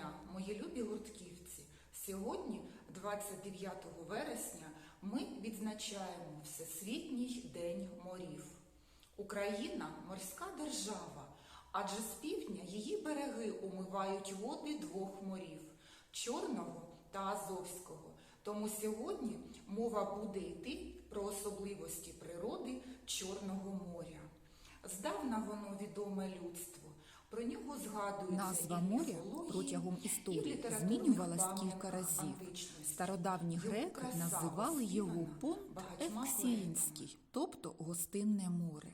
дня, мої любі гуртківці! Сьогодні, 29 вересня, ми відзначаємо Всесвітній день морів. Україна морська держава, адже з півдня її береги умивають води двох морів Чорного та Азовського. Тому сьогодні мова буде йти про особливості природи Чорного моря. Здавна воно відоме людству. Про нього згадується Назва моря протягом історії змінювалась кілька разів. Стародавні греки називали його понт Евксіїнський, тобто гостинне море.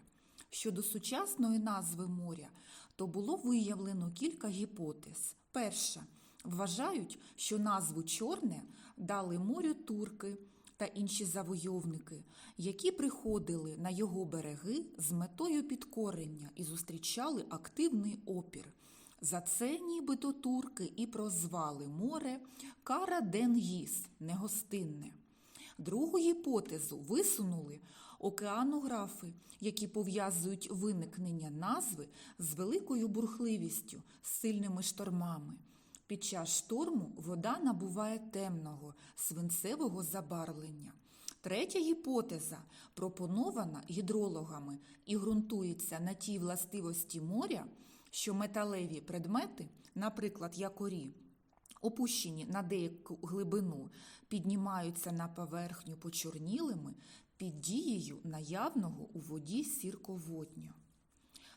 Щодо сучасної назви моря, то було виявлено кілька гіпотез. Перша вважають, що назву Чорне дали морю турки та інші завойовники, які приходили на його береги з метою підкорення і зустрічали активний опір. За це нібито турки і прозвали море Кара Денгіс негостинне. Другу гіпотезу висунули океанографи, які пов'язують виникнення назви з великою бурхливістю, з сильними штормами. Під час шторму вода набуває темного, свинцевого забарвлення. Третя гіпотеза, пропонована гідрологами і ґрунтується на тій властивості моря, що металеві предмети, наприклад, якорі, опущені на деяку глибину, піднімаються на поверхню почорнілими під дією наявного у воді сірководню.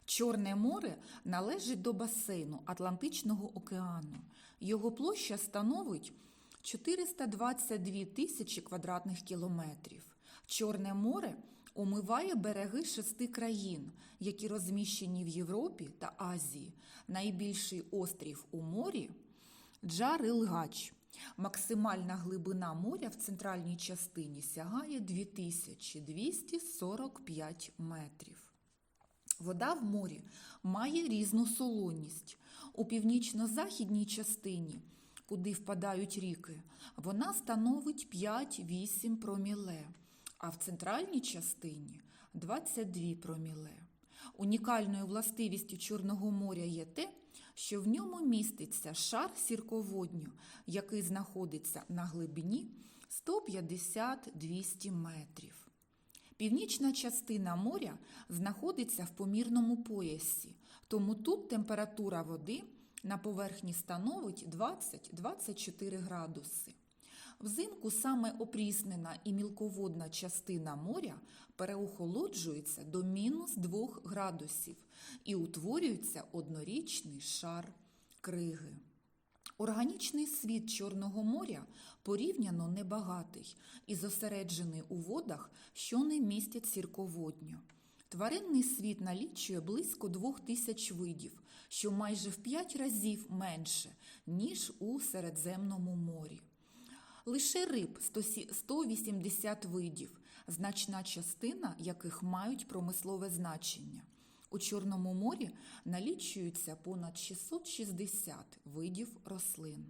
Чорне море належить до басейну Атлантичного океану. Його площа становить 422 тисячі квадратних кілометрів. Чорне море омиває береги шести країн, які розміщені в Європі та Азії. Найбільший острів у морі Джарилгач. Максимальна глибина моря в центральній частині сягає 2245 метрів. Вода в морі має різну солоність. У північно-західній частині, куди впадають ріки, вона становить 5-8 проміле, а в центральній частині 22 проміле. Унікальною властивістю Чорного моря є те, що в ньому міститься шар сірководню, який знаходиться на глибині 150-200 метрів. Північна частина моря знаходиться в помірному поясі, тому тут температура води на поверхні становить 20-24 градуси. Взимку саме опріснена і мілководна частина моря переохолоджується до мінус 2 градусів і утворюється однорічний шар криги. Органічний світ Чорного моря порівняно небагатий і зосереджений у водах, що не містять сірководню. Тваринний світ налічує близько двох тисяч видів, що майже в п'ять разів менше, ніж у Середземному морі. Лише риб 180 видів, значна частина яких мають промислове значення. У Чорному морі налічується понад 660 видів рослин.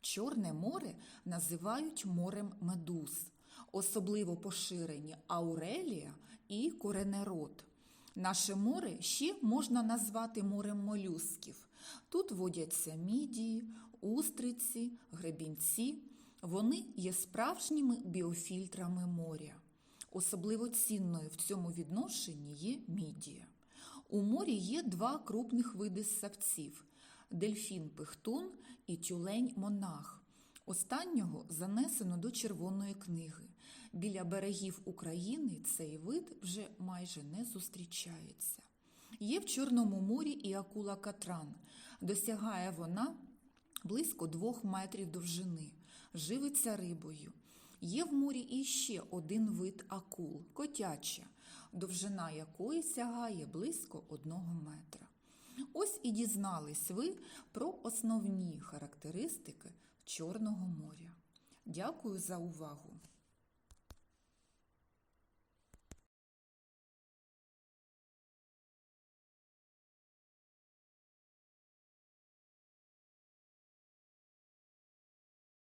Чорне море називають морем медуз, особливо поширені аурелія і коренерод. Наше море ще можна назвати морем молюсків. Тут водяться мідії, устриці, гребінці. Вони є справжніми біофільтрами моря. Особливо цінною в цьому відношенні є мідія. У морі є два крупних види ссавців дельфін пихтун і тюлень монах. Останнього занесено до Червоної книги. Біля берегів України цей вид вже майже не зустрічається. Є в Чорному морі і акула катран. Досягає вона близько двох метрів довжини, живиться рибою. Є в морі іще один вид акул котяча, довжина якої сягає близько одного метра. Ось і дізнались ви про основні характеристики Чорного моря. Дякую за увагу!